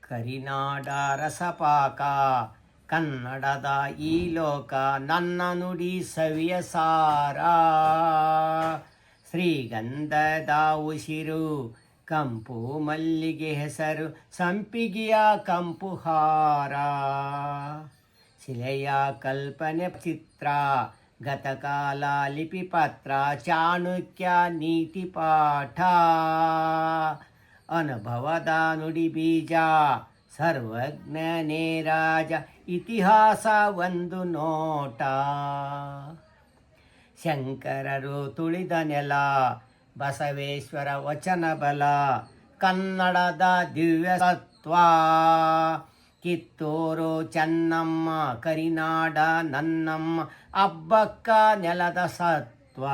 ಕರಿನಾಡ ರಸಪಾಕ, ಕನ್ನಡದ ಈ ಲೋಕ ನನ್ನ ನುಡಿ ಸವಿಯ ಸಾರ. ಶ್ರೀಗಂಧದ ಉಸಿರು, ಕಂಪು ಮಲ್ಲಿಗೆ ಹೆಸರು, ಸಂಪಿಗೆಯ ಕಂಪು ಹಾರ. ಶಿಲೆಯ ಕಲ್ಪನೆ ಚಿತ್ರ, ಗತಕಾಲ ಲಿಪಿ ಪತ್ರ ಚಾಣುಕ್ಯ ನೀತಿ ಪಾಠ. ಅನುಭವದ ನುಡಿ ಬೀಜ, ಸರ್ವಜ್ಞನೇ ರಾಜ, ಇತಿಹಾಸ ಒಂದು ನೋಟ. ಶಂಕರರು ತುಳಿದ ನೆಲ, ಬಸವೇಶ್ವರ ವಚನ ಬಲ, ಕನ್ನಡದ ದಿವ್ಯ ಸತ್ವ ಕಿತ್ತೂರು ಚೆನ್ನಮ್ಮ, ಕರಿನಾಡ ನನ್ನಮ್ಮ, ಅಬ್ಬಕ್ಕ ನೆಲದ ಸತ್ವ.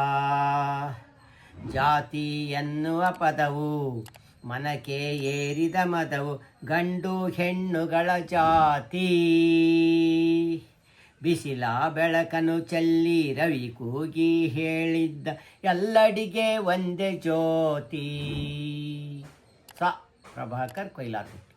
ಜಾತಿ ಎನ್ನುವ ಪದವು ಮನಕೆ ಏರಿದ ಮದವು ಗಂಡು ಹೆಣ್ಣುಗಳ ಜಾತಿ. ಬಿಸಿಲ ಬೆಳಕನು ಚೆಲ್ಲಿ ರವಿ ಕೂಗಿ ಹೇಳಿದ್ದ ಎಲ್ಲಡಿಗೆ ಒಂದೇ ಜ್ಯೋತಿ. ಸ. ಪ್ರಭಾಕರ್ ಕೊಯ್ಲಾತಿ